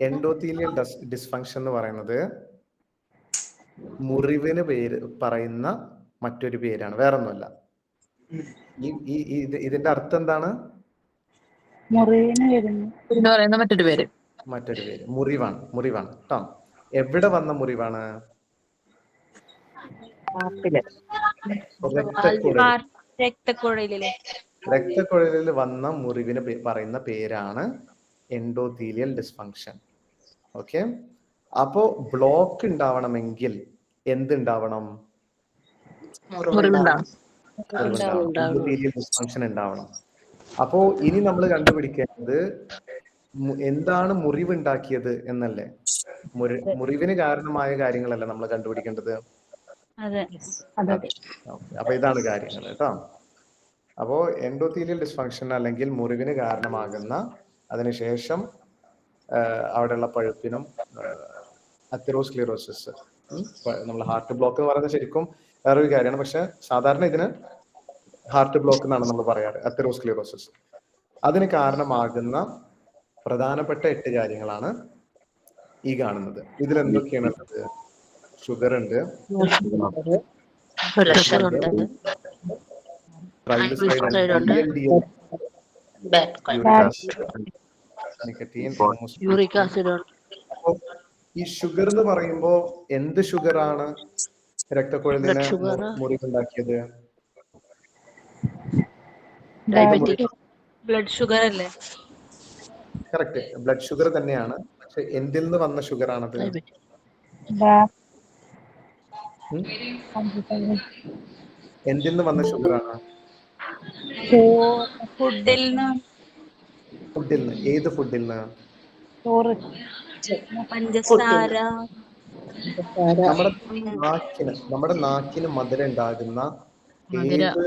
Endothelial dysfunction എന്ന് പറയുന്നത് മുറിവിന് പേര് പറയുന്ന മറ്റൊരു പേരാണ്. വേറൊന്നുമല്ല. ഈ ഈ ഈ- ഇത് ഇതിന്റെ അർത്ഥം എന്താണ്? മുറിവിന് എന്ന് പറയുന്ന മറ്റൊരു പേര്. മറ്റൊരു പേര്. മുറിവാണ്. മുറിവാണ്. കേട്ടോ എവിടെ വന്ന മുറിവാണ്? രക്തക്കുഴലിലെ. രക്തക്കുഴലിൽ വന്ന മുറിവിന് പറയുന്ന പേരാണ് എൻഡോത്തീലിയൽ ഡിസ്ഫങ്ഷൻ ഓക്കെ അപ്പോ ബ്ലോക്ക് ഉണ്ടാവണമെങ്കിൽ എന്തുണ്ടാവണം? ഡിസ്ഫങ്ഷൻ ഉണ്ടാവണം അപ്പോ ഇനി നമ്മൾ കണ്ടുപിടിക്കേണ്ടത് എന്താണ് മുറിവുണ്ടാക്കിയത് എന്നല്ലേ? മുറി മുറിവിന് കാരണമായ കാര്യങ്ങളല്ല നമ്മൾ കണ്ടുപിടിക്കേണ്ടത്. അപ്പൊ ഇതാണ് കാര്യങ്ങൾ കേട്ടോ. അപ്പോ എൻഡോത്തീലിയൽ ഡിസ്ഫങ്ഷൻ അല്ലെങ്കിൽ മുറിവിന് കാരണമാകുന്ന അതിനുശേഷം അവിടെയുള്ള പഴുപ്പിനും അത്തിറോസ്ക്ലിറോസിസ്. നമ്മൾ ഹാർട്ട് ബ്ലോക്ക് എന്ന് പറയുന്നത് ശരിക്കും വേറൊരു കാര്യമാണ്. പക്ഷെ സാധാരണ ഇതിന് ഹാർട്ട് ബ്ലോക്ക് എന്നാണ് നമ്മൾ പറയാറ് അത്തിറോസ്ക്ലിറോസിസ്. അതിന് കാരണമാകുന്ന പ്രധാനപ്പെട്ട എട്ട് കാര്യങ്ങളാണ് ഈ കാണുന്നത്. ഇതിൽ എന്തൊക്കെയാണ് ഉള്ളത്? ഷുഗർ ഉണ്ട്. ഉണ്ട്. നിക്കറ്റീൻ യൂറിക് ആസിഡ് ഈ ഷുഗർ എന്ന് പറയുമ്പോ എന്ത് ഷുഗർ ആണ് രക്തക്കുഴലിനെ. മുറിവുണ്ടാക്കിയത്? ഡയബറ്റിക് ബ്ലഡ് ഷുഗർ അല്ലേ? കറക്റ്റ് ബ്ലഡ് ഷുഗർ തന്നെയാണ്. പക്ഷെ എന്തിൽ നിന്ന് വന്ന ഷുഗർ ആണത്? എന്തിൽ നിന്ന് വന്ന ഷുഗർ ആണ്? ഫുഡിൽ നിന്ന് ഫുഡിൽ നിന്ന് ഏത് ഫുഡിൽ നിന്ന് ചോറ്. പഞ്ചസാര. നമ്മുടെ നാക്കിന് നമ്മുടെ നാക്കിന് മധുരം ഉണ്ടാകുന്ന മധുര. ഏത്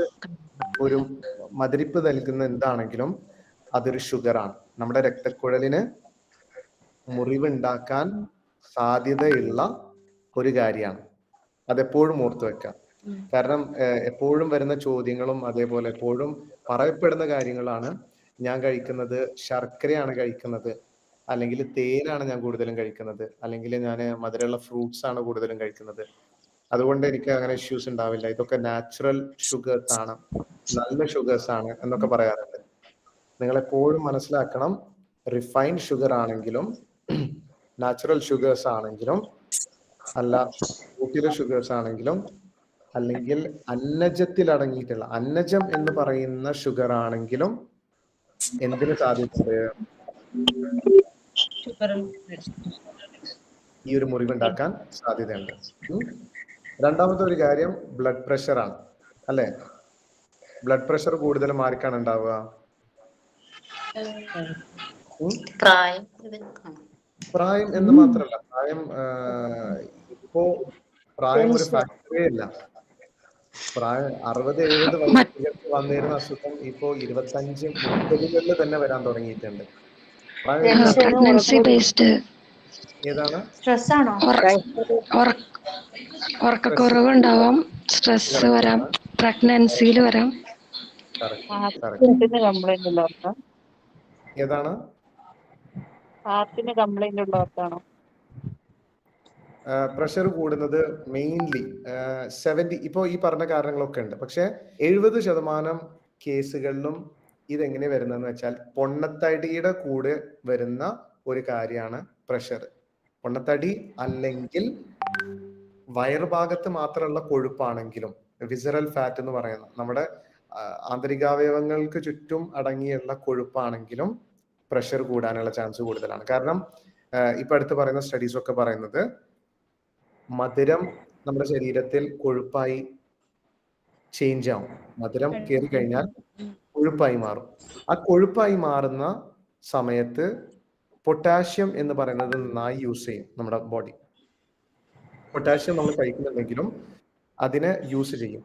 ഒരു മധുരിപ്പ് നൽകുന്ന എന്താണെങ്കിലും അതൊരു ഷുഗറാണ്. നമ്മുടെ രക്തക്കുഴലിന് മുറിവുണ്ടാക്കാൻ സാധ്യതയുള്ള ഒരു കാര്യമാണ്. അതെപ്പോഴും ഓർത്തു വെക്കാം. കാരണം എപ്പോഴും വരുന്ന ചോദ്യങ്ങളും അതേപോലെ എപ്പോഴും പറയപ്പെടുന്ന കാര്യങ്ങളാണ് ഞാൻ കഴിക്കുന്നത് ശർക്കരയാണ് കഴിക്കുന്നത്. അല്ലെങ്കിൽ തേനാണ് ഞാൻ കൂടുതലും കഴിക്കുന്നത്. അല്ലെങ്കിൽ ഞാൻ മധുരമുള്ള ഫ്രൂട്ട്സ് ആണ് കൂടുതലും കഴിക്കുന്നത്. അതുകൊണ്ട് എനിക്ക് അങ്ങനെ ഇഷ്യൂസ് ഉണ്ടാവില്ല. ഇതൊക്കെ നാച്ചുറൽ ഷുഗേഴ്സ് ആണ്. നല്ല ഷുഗേഴ്സ് ആണ് എന്നൊക്കെ പറയാറുണ്ട്. നിങ്ങൾ എപ്പോഴും മനസ്സിലാക്കണം റിഫൈൻഡ് ഷുഗർ ആണെങ്കിലും നാച്ചുറൽ ഷുഗേഴ്സ് ആണെങ്കിലും അല്ല കൂട്ടിലെ ഷുഗേഴ്സ് ആണെങ്കിലും അല്ലെങ്കിൽ അന്നജത്തിൽ അടങ്ങിയിട്ടുള്ള അന്നജം എന്ന് പറയുന്ന ഷുഗർ ആണെങ്കിലും എന്തിന് സാധിച്ചത്? ഈ ഒരു മുറിവുണ്ടാക്കാൻ സാധ്യതയുണ്ട്. രണ്ടാമത്തെ ഒരു കാര്യം ബ്ലഡ് പ്രഷർ ആണ്. അല്ലെ? ബ്ലഡ് പ്രഷർ കൂടുതലും ആർക്കാണ് ഉണ്ടാവുക. പ്രായം പ്രായം എന്ന് മാത്രമല്ല പ്രായം ഇപ്പോ പ്രായം ഒരു ഫാക്ടറേ അല്ല പ്രായം അറുപത് എഴുപത് വയസ്സുകൾക്ക് വന്നിരുന്ന അസുഖം ഇപ്പോ ഇരുപത്തഞ്ച് മുപ്പതുകളിൽ തന്നെ വരാൻ തുടങ്ങിയിട്ടുണ്ട്. ഏതാണ്? സ്ട്രെസ് ആണോ? ഉറക്കക്കുറവ് ഉണ്ടാവാം സ്ട്രെസ് വരാം. പ്രഗ്നൻസിയിൽ വരാം. ഏതാണ്? ഹാർട്ടിന് കംപ്ലൈന്റ് ഉള്ളവർക്കാണോ? പ്രഷർ കൂടുന്നത് മെയിൻലി സെവന്റി ഇപ്പോൾ ഈ പറഞ്ഞ കാരണങ്ങളൊക്കെ ഉണ്ട്. പക്ഷേ എഴുപത് ശതമാനം കേസുകളിലും ഇതെങ്ങനെ വരുന്നതെന്ന് വെച്ചാൽ പൊണ്ണത്തടിയുടെ കൂടെ വരുന്ന ഒരു കാര്യമാണ് പ്രഷർ പൊണ്ണത്തടി അല്ലെങ്കിൽ വയറുഭാഗത്ത് മാത്രമുള്ള കൊഴുപ്പാണെങ്കിലും വിസറൽ ഫാറ്റ് എന്ന് പറയുന്ന നമ്മുടെ ആന്തരികാവയവങ്ങൾക്ക് ചുറ്റും അടങ്ങിയുള്ള കൊഴുപ്പാണെങ്കിലും പ്രഷർ കൂടാനുള്ള ചാൻസ് കൂടുതലാണ്. കാരണം ഇപ്പൊ അടുത്ത് പറയുന്ന സ്റ്റഡീസ് ഒക്കെ പറയുന്നത് മധുരം നമ്മുടെ ശരീരത്തിൽ കൊഴുപ്പായി ചേഞ്ച് ആവും. മധുരം കയറി കഴിഞ്ഞാൽ കൊഴുപ്പായി മാറും. ആ കൊഴുപ്പായി മാറുന്ന സമയത്ത് പൊട്ടാഷ്യം എന്ന് പറയുന്നത് നന്നായി യൂസ് ചെയ്യും നമ്മുടെ ബോഡി പൊട്ടാഷ്യം നമ്മൾ കഴിക്കുന്നുണ്ടെങ്കിലും അതിനെ യൂസ് ചെയ്യും.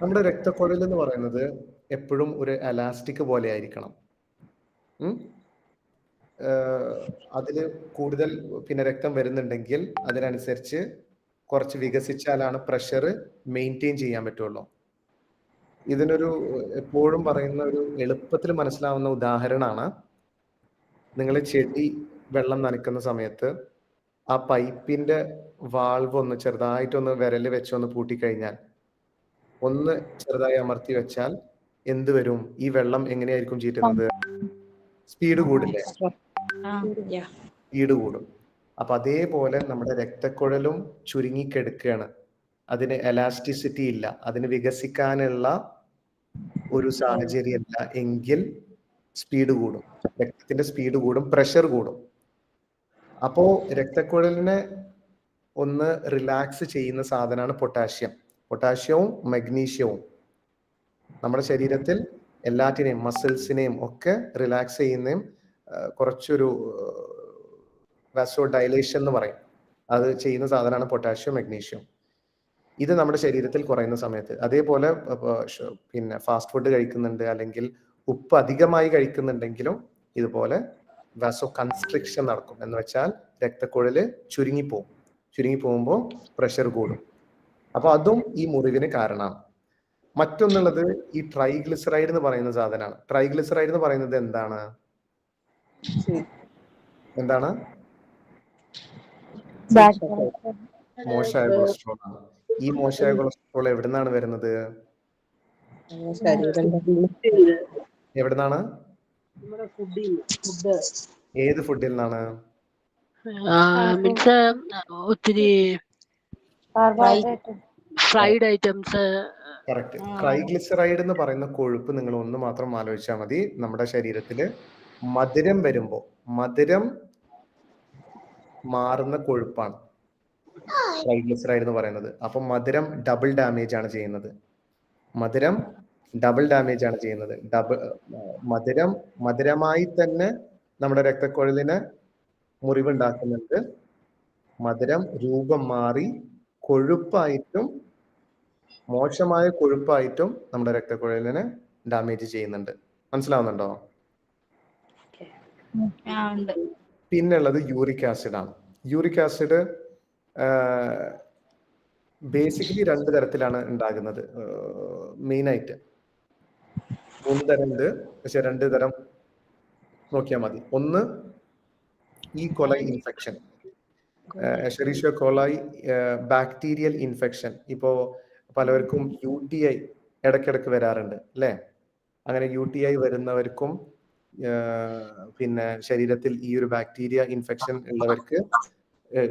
നമ്മുടെ രക്തക്കുഴൽ എന്ന് പറയുന്നത് എപ്പോഴും ഒരു അലാസ്റ്റിക് പോലെ ആയിരിക്കണം. അതിൽ കൂടുതൽ പിന്നെ രക്തം വരുന്നുണ്ടെങ്കിൽ അതിനനുസരിച്ച് കുറച്ച് വികസിച്ചാലാണ് പ്രഷർ മെയിന്റെയിൻ ചെയ്യാൻ പറ്റുള്ളൂ. ഇതിനൊരു എപ്പോഴും പറയുന്ന ഒരു എളുപ്പത്തിൽ മനസ്സിലാവുന്ന ഉദാഹരണമാണ്. നിങ്ങൾ ചെടി വെള്ളം നനയ്ക്കുന്ന സമയത്ത് ആ പൈപ്പിന്റെ വാൾവ് ഒന്ന് ചെറുതായിട്ടൊന്ന് വിരൽ വെച്ച് ഒന്ന് പൂട്ടിക്കഴിഞ്ഞാൽ ഒന്ന് ചെറുതായി അമർത്തി വെച്ചാൽ എന്ത് വരും? ഈ വെള്ളം എങ്ങനെയായിരിക്കും ചീറ്റുന്നത്? സ്പീഡ് കൂടില്ലേ? യാ കൂടും അപ്പൊ അതേപോലെ നമ്മുടെ രക്തക്കുഴലും ചുരുങ്ങിക്കെടുക്കുകയാണ് അതിന് എലാസ്റ്റിസിറ്റി ഇല്ല. അതിന് വികസിക്കാനുള്ള ഒരു സാഹചര്യമല്ല എങ്കിൽ സ്പീഡ് കൂടും. രക്തത്തിന്റെ സ്പീഡ് കൂടും പ്രഷർ കൂടും. അപ്പോ രക്തക്കുഴലിനെ ഒന്ന് റിലാക്സ് ചെയ്യുന്ന സാധനമാണ് പൊട്ടാഷ്യം പൊട്ടാഷ്യവും മഗ്നീഷ്യവും നമ്മുടെ ശരീരത്തിൽ എല്ലാറ്റിനെയും മസിൽസിനെയും ഒക്കെ റിലാക്സ് ചെയ്യുന്നതും കുറച്ചൊരു വാസോ ഡൈലേഷൻ എന്ന് പറയും. അത് ചെയ്യുന്ന സാധനമാണ് പൊട്ടാഷ്യം മഗ്നീഷ്യം ഇത് നമ്മുടെ ശരീരത്തിൽ കുറയുന്ന സമയത്ത്. അതേപോലെ പിന്നെ ഫാസ്റ്റ് ഫുഡ് കഴിക്കുന്നുണ്ട് അല്ലെങ്കിൽ ഉപ്പ് അധികമായി കഴിക്കുന്നുണ്ടെങ്കിലും ഇതുപോലെ വാസോ കൺസ്ട്രിക്ഷൻ നടക്കും. എന്ന് വെച്ചാൽ രക്തക്കുഴൽ ചുരുങ്ങിപ്പോവും. ചുരുങ്ങിപ്പോകുമ്പോൾ പ്രഷർ കൂടും. അപ്പൊ അതും ഈ മുറിവിന് കാരണമാണ്. മറ്റൊന്നുള്ളത് ഈ ട്രൈഗ്ലിസറൈഡ് എന്ന് പറയുന്ന സാധനമാണ്. ട്രൈഗ്ലിസറൈഡ് എന്ന് പറയുന്നത് എന്താണ്? എന്താണ്? മോശമായ കൊളസ്ട്രോൾ ആണ്. ഈ മോശമായ കൊളസ്ട്രോൾ എവിടുന്നാണ് വരുന്നത്? എവിടുന്നാണ്? ഏത് ഫുഡിൽ നിന്നാണ് മീൻസ് ഒത്തിരി ഫ്രൈഡ് ഐറ്റംസ് ട്രൈഗ്ലിസറൈഡ് എന്ന് പറയുന്ന കൊഴുപ്പ് നിങ്ങൾ ഒന്ന് മാത്രം ആലോചിച്ചാൽ മതി. നമ്മുടെ ശരീരത്തിൽ മധുരം വരുമ്പോ മധുരം മാറുന്ന കൊഴുപ്പാണ്. ട്രൈഗ്ലിസറൈഡ് പറയുന്നത്. അപ്പൊ മധുരം ഡബിൾ ഡാമേജ് ആണ് ചെയ്യുന്നത്. മധുരം ഡബിൾ ഡാമേജ് ആണ് ചെയ്യുന്നത്. ഡബിൾ മധുരം മധുരമായി തന്നെ നമ്മുടെ രക്തക്കൊഴലിന് മുറിവുണ്ടാക്കുന്നുണ്ട്. മധുരം രൂപം മാറി കൊഴുപ്പായിട്ടും മോശമായ കൊഴുപ്പായിട്ടും നമ്മുടെ രക്തക്കുഴലിനെ ഡാമേജ് ചെയ്യുന്നുണ്ട്. മനസ്സിലാവുന്നുണ്ടോ? പിന്നുള്ളത് യൂറിക് ആസിഡ് ആണ് യൂറിക് ആസിഡ് ബേസിക്കലി രണ്ട് തരത്തിലാണ് ഉണ്ടാകുന്നത് മെയിൻ ആയിട്ട് മൂന്ന് തരം ഉണ്ട് പക്ഷെ രണ്ട് തരം നോക്കിയാൽ മതി. ഒന്ന് ഈ coli infection. Escherichia coli bacterial infection. ഇപ്പോ പലവർക്കും യു ടി ഐ ഇടയ്ക്കിടയ്ക്ക് വരാറുണ്ട് അല്ലേ? അങ്ങനെ യു ടി ഐ വരുന്നവർക്കും പിന്നെ ശരീരത്തിൽ ഈ ഒരു ബാക്ടീരിയ ഇൻഫെക്ഷൻ ഉള്ളവർക്ക്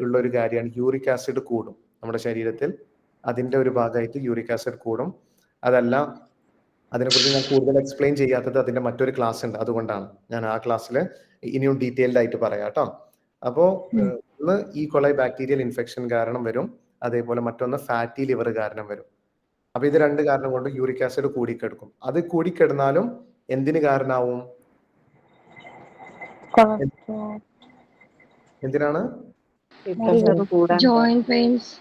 ഉള്ള ഒരു കാര്യമാണ് യൂറിക് ആസിഡ് കൂടും. നമ്മുടെ ശരീരത്തിൽ അതിന്റെ ഒരു ഭാഗമായിട്ട് യൂറിക് ആസിഡ് കൂടും. അതല്ല അതിനെക്കുറിച്ച് ഞാൻ കൂടുതൽ എക്സ്പ്ലെയിൻ ചെയ്യാത്തത് അതിന്റെ മറ്റൊരു ക്ലാസ് ഉണ്ട്. അതുകൊണ്ടാണ് ഞാൻ ആ ക്ലാസ്സിൽ ഇനിയും ഡീറ്റെയിൽഡ് ആയിട്ട് പറയാം കേട്ടോ. അപ്പോ ഒന്ന് ഈ കൊളൈ ബാക്ടീരിയൽ ഇൻഫെക്ഷൻ കാരണം വരും. അതേപോലെ മറ്റൊന്ന് ഫാറ്റി ലിവർ കാരണം വരും. അപ്പൊ ഇത് രണ്ട് കാരണം കൊണ്ട് യൂറിക് ആസിഡ് കൂടിക്കെടുക്കും. അത് കൂടിക്കിടന്നാലും എന്തിന് കാരണമാവും എന്തിനാണ്? ജോയിന്റ് പെയിൻസ്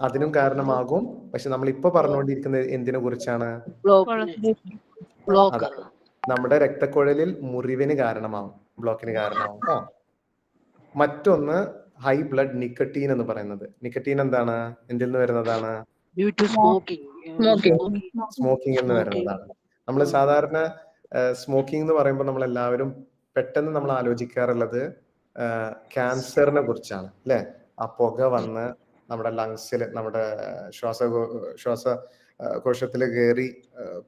അതിനും കാരണമാകും. പക്ഷെ നമ്മൾ ഇപ്പൊ പറഞ്ഞുകൊണ്ടിരിക്കുന്നത് എന്തിനെ കുറിച്ചാണ്? നമ്മുടെ രക്തക്കുഴലിൽ മുറിവിന് കാരണമാവും. ബ്ലോക്കിന് കാരണമാവും. കേട്ടോ മറ്റൊന്ന് ഹൈ ബ്ലഡ് നിക്കട്ടീൻ എന്ന് പറയുന്നത്. നിക്കട്ടീൻ എന്താണ്? എന്തിൽ നിന്ന് വരുന്നതാണ്? ഡ്യൂ ടു സ്മോക്കിംഗ് സ്മോക്കിംഗ് എന്ന് വരുന്നതാണ്. നമ്മൾ സാധാരണ സ്മോക്കിംഗ് എന്ന് പറയുമ്പോൾ നമ്മൾ എല്ലാവരും പെട്ടെന്ന് നമ്മൾ ആലോചിക്കാറുള്ളത് ക്യാൻസറിനെ കുറിച്ചാണ് അല്ലെ? ആ പുക വന്ന് നമ്മുടെ ലങ്സിൽ നമ്മുടെ ശ്വാസ ശ്വാസ കോശത്തിൽ കയറി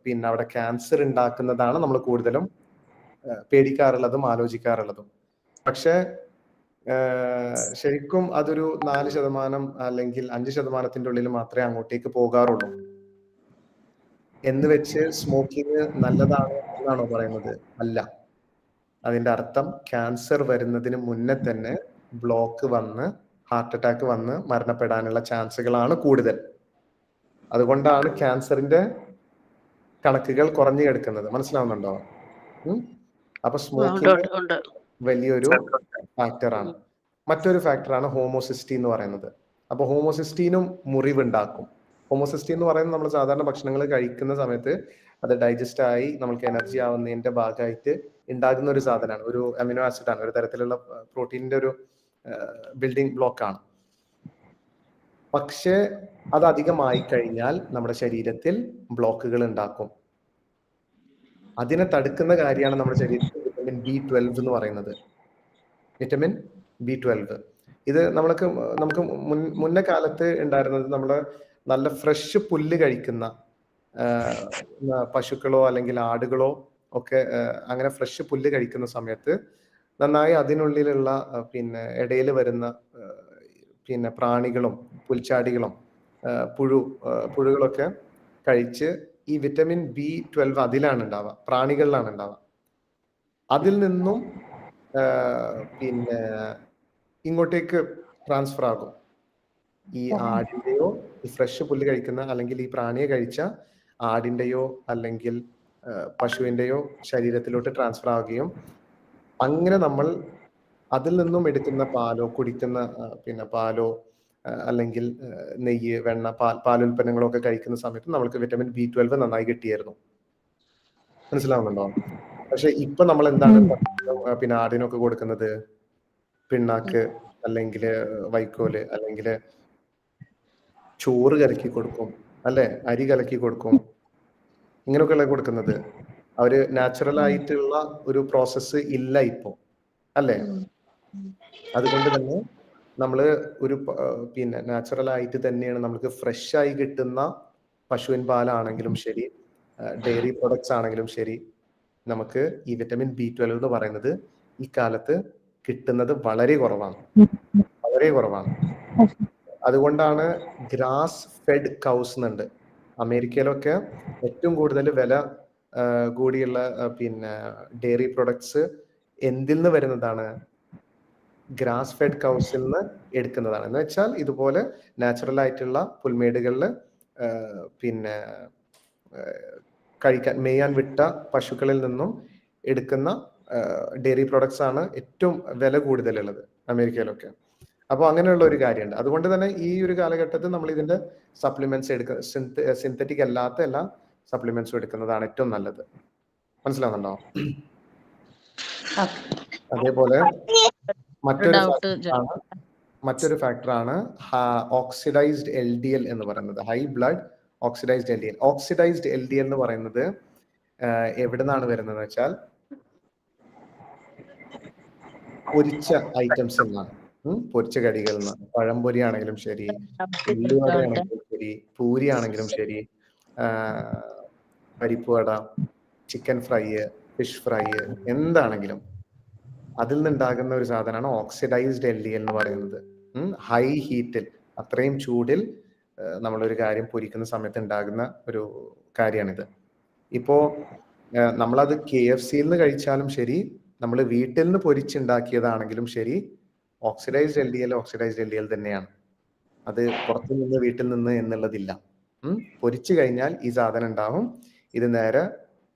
പിന്നെ അവിടെ ക്യാൻസർ ഉണ്ടാക്കുന്നതാണ് നമ്മൾ കൂടുതലും പേടിക്കാറുള്ളതും ആലോചിക്കാറുള്ളതും. പക്ഷെ ശരിക്കും അതൊരു നാല് ശതമാനം അല്ലെങ്കിൽ അഞ്ച് ശതമാനത്തിന്റെ ഉള്ളിൽ മാത്രമേ അങ്ങോട്ടേക്ക് പോകാറുള്ളൂ. എന്ന് വെച്ച് സ്മോക്കിങ് നല്ലതാണ് എന്നാണോ പറയുന്നത്? അല്ല. അതിന്റെ അർത്ഥം ക്യാൻസർ വരുന്നതിന് മുന്നേ തന്നെ ബ്ലോക്ക് വന്ന് ഹാർട്ട് അറ്റാക്ക് വന്ന് മരണപ്പെടാനുള്ള ചാൻസുകളാണ് കൂടുതൽ. അതുകൊണ്ടാണ് ക്യാൻസറിന്റെ കണക്കുകൾ കുറഞ്ഞു കിടക്കുന്നത് മനസ്സിലാവുന്നുണ്ടോ? അപ്പൊ സ്മോക്കിംഗ് വലിയൊരു ഫാക്ടറാണ്. മറ്റൊരു ഫാക്ടറാണ് ഹോമോസിസ്റ്റി എന്ന് പറയുന്നത്. അപ്പൊ ഹോമോസിസ്റ്റീനും മുറിവുണ്ടാക്കും. ഹോമോസിസ്റ്റി എന്ന് പറയുന്നത് നമ്മൾ സാധാരണ ഭക്ഷണങ്ങൾ കഴിക്കുന്ന സമയത്ത് അത് ഡൈജസ്റ്റ് ആയി നമുക്ക് എനർജി ആവുന്നതിന്റെ ഭാഗമായിട്ട് ഉണ്ടാകുന്ന ഒരു സാധനമാണ്. ഒരു അമിനോ ആസിഡ് ആണ് ഒരു തരത്തിലുള്ള പ്രോട്ടീനിന്റെ ഒരു ബിൽഡിംഗ് ബ്ലോക്ക് ആണ്. പക്ഷേ അത് അധികമായി കഴിഞ്ഞാൽ നമ്മുടെ ശരീരത്തിൽ ബ്ലോക്കുകൾ ഉണ്ടാക്കും. അതിനെ തടുക്കുന്ന കാര്യമാണ് നമ്മുടെ ശരീരത്തിൽ വിറ്റമിൻ ബി ട്വൽവ് എന്ന് പറയുന്നത്. വിറ്റമിൻ ബി ട്വൽവ് ഇത് നമ്മൾക്ക് നമുക്ക് മുൻ മുന്നേ കാലത്ത് ഉണ്ടായിരുന്നത് നമ്മൾ നല്ല ഫ്രഷ് പുല്ല് കഴിക്കുന്ന പശുക്കളോ അല്ലെങ്കിൽ ആടുകളോ ഒക്കെ അങ്ങനെ ഫ്രഷ് പുല്ല് കഴിക്കുന്ന സമയത്ത് നന്നായി അതിനുള്ളിലുള്ള പിന്നെ ഇടയിൽ വരുന്ന പിന്നെ പ്രാണികളും പുൽച്ചാടികളും പുഴു പുഴുകളൊക്കെ കഴിച്ച് ഈ വിറ്റമിൻ ബി ട്വൽവ് അതിലാണ് ഉണ്ടാവുക പ്രാണികളിലാണ് ഉണ്ടാവുക അതിൽ നിന്നും പിന്നെ ഇങ്ങോട്ടേക്ക് ട്രാൻസ്ഫർ ആകും. ഈ ആടിന്റെയോ ഈ ഫ്രഷ് പുല്ല് കഴിക്കുന്ന അല്ലെങ്കിൽ ഈ പ്രാണിയെ കഴിച്ച ആടിന്റെയോ അല്ലെങ്കിൽ ആ, പശുവിന്റെയോ ശരീരത്തിലോട്ട് ട്രാൻസ്ഫർ ആവുകയും അങ്ങനെ നമ്മൾ അതിൽ നിന്നും എടുക്കുന്ന പാലോ കുടിക്കുന്ന പിന്നെ പാലോ അല്ലെങ്കിൽ നെയ്യ് വെണ്ണ പാൽ പാലുൽപ്പന്നങ്ങളോ ഒക്കെ കഴിക്കുന്ന സമയത്ത് നമ്മൾക്ക് വിറ്റമിൻ ബി ട്വൽവ് നന്നായി കിട്ടിയായിരുന്നു. മനസ്സിലാവുന്നുണ്ടോ? പക്ഷെ ഇപ്പൊ നമ്മൾ എന്താണ് പിന്നെ ആടിനൊക്കെ കൊടുക്കുന്നത്? പിണ്ണാക്ക് അല്ലെങ്കിൽ വൈക്കോൽ അല്ലെങ്കിൽ ചോറ് കലക്കി കൊടുക്കും അല്ലെ? അരി കലക്കി കൊടുക്കും ഇങ്ങനെയൊക്കെയല്ലേ കൊടുക്കുന്നത്? അവർ നാച്ചുറൽ ആയിട്ടുള്ള ഒരു പ്രോസസ്സ് ഇല്ല ഇപ്പോ. അല്ലേ? അതുകൊണ്ട് തന്നെ നമ്മൾ ഒരു പിന്നെ നാച്ചുറൽ ആയിട്ട് തന്നെയാണ് നമുക്ക് ഫ്രഷ് ആയി കിട്ടുന്ന പശുവിൻ പാലാണെങ്കിലും ശരി ഡെയറി പ്രൊഡക്ട്സ് ആണെങ്കിലും ശരി നമുക്ക് ഈ വിറ്റമിൻ ബി ട്വൽവ് എന്ന് പറയുന്നത് ഈ കാലത്ത് കിട്ടുന്നത് വളരെ കുറവാണ്. വളരെ കുറവാണ്. അതുകൊണ്ടാണ് ഗ്രാസ് ഫെഡ് കൗസ് എന്നുണ്ട് അമേരിക്കയിലൊക്കെ ഏറ്റവും കൂടുതൽ വില കൂടിയുള്ള പിന്നെ ഡെയറി പ്രൊഡക്ട്സ് എന്തിൽ നിന്ന് വരുന്നതാണ്? ഗ്രാസ് ഫെഡ് കൗസിൽ നിന്ന് എടുക്കുന്നതാണ്. എന്ന് വെച്ചാൽ ഇതുപോലെ നാച്ചുറൽ ആയിട്ടുള്ള പുൽമേടുകളിൽ പിന്നെ കഴിക്കാൻ മേയാൻ വിട്ട പശുക്കളിൽ നിന്നും എടുക്കുന്ന ഡെയറി പ്രൊഡക്ട്സ് ആണ് ഏറ്റവും വില കൂടുതലുള്ളത് അമേരിക്കയിലൊക്കെ. അപ്പോൾ അങ്ങനെയുള്ള ഒരു കാര്യമുണ്ട്. അതുകൊണ്ട് തന്നെ ഈ ഒരു കാലഘട്ടത്തിൽ നമ്മൾ ഇതിന്റെ സപ്ലിമെന്റ്സ് എടുക്ക സിന്തറ്റിക് അല്ലാത്ത എല്ലാ സപ്ലിമെന്റ്സും എടുക്കുന്നതാണ് ഏറ്റവും നല്ലത്. മനസ്സിലാവുന്നുണ്ടോ? അതേപോലെ മറ്റൊരു മറ്റൊരു ഫാക്ടറാണ് ഓക്സിഡൈസ്ഡ് എൽ ഡി എൽ എന്ന് പറയുന്നത്. High blood oxidised L D L oxidised L D L എന്ന് പറയുന്നത് എവിടെ നിന്നാണ് വരുന്നത് വെച്ചാൽ പൊരിച്ച ഐറ്റംസ് എന്നാണ്. പൊരിച്ച കടികൾ പഴംപൊരി ആണെങ്കിലും ശരി ഉള്ളിവട ആണെങ്കിലും ശരി പൂരി ആണെങ്കിലും ശരി ആ, പരിപ്പ് vada chicken fry fish fry എന്താണെങ്കിലും അതിൽ നിന്നുണ്ടാകുന്ന ഒരു സാധനമാണ് ഓക്സിഡൈസ്ഡ് എൽ ഡി എന്ന് പറയുന്നത്. ഹൈ ഹീറ്റിൽ അത്രയും ചൂടിൽ നമ്മളൊരു കാര്യം പൊരിക്കുന്ന സമയത്ത് ഉണ്ടാകുന്ന ഒരു കാര്യമാണിത് ഇപ്പോ നമ്മളത് കെ എഫ് സിയിൽ നിന്ന് കഴിച്ചാലും ശരി നമ്മൾ വീട്ടിൽ നിന്ന് പൊരിച്ചുണ്ടാക്കിയതാണെങ്കിലും ശരി oxidised L D L oxidised L D L തന്നെയാണ്. അത് പുറത്തു നിന്ന് വീട്ടിൽ നിന്ന് എന്നുള്ളതില്ല. പൊരിച്ചു കഴിഞ്ഞാൽ ഈ സാധനം ഉണ്ടാവും. ഇത് നേരെ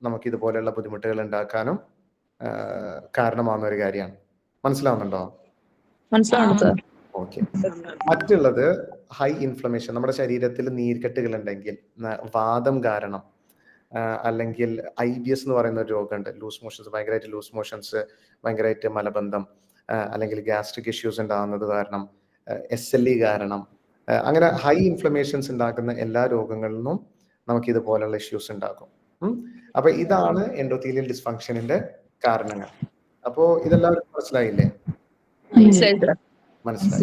നമുക്ക് ഇതുപോലെയുള്ള ബുദ്ധിമുട്ടുകൾ ഉണ്ടാക്കാനും കാരണമാവുന്ന ഒരു കാര്യമാണ്. മനസ്സിലാവുന്നുണ്ടോ? ഓക്കെ. മറ്റുള്ളത് ഹൈ ഇൻഫ്ലമേഷൻ നമ്മുടെ ശരീരത്തിൽ നീർക്കെട്ടുകൾ ഉണ്ടെങ്കിൽ വാദം കാരണം അല്ലെങ്കിൽ ഐ ബി എസ് എന്ന് പറയുന്ന ഒരു രോഗമുണ്ട്. ലൂസ് മോഷൻസ് ഭയങ്കരമായിട്ട് ലൂസ് മോഷൻസ് ഭയങ്കരമായിട്ട് മലബന്ധം അല്ലെങ്കിൽ ഗ്യാസ്ട്രിക് ഇഷ്യൂസ് ഉണ്ടാകുന്നത് കാരണം എസ് എൽ ഇ കാരണം അങ്ങനെ ഹൈ ഇൻഫ്ലമേഷൻസ് ഉണ്ടാക്കുന്ന എല്ലാ രോഗങ്ങളിലും നമുക്ക് ഇതുപോലുള്ള ഇഷ്യൂസ് ഉണ്ടാകും. അപ്പൊ ഇതാണ് എൻഡോത്തീലിയൽ ഡിസ്ഫങ്ഷനിന്റെ കാരണങ്ങൾ. അപ്പോ ഇതെല്ലാവർക്കും മനസ്സിലായില്ലേ? മനസ്സിലായി. മനസ്സിലായി.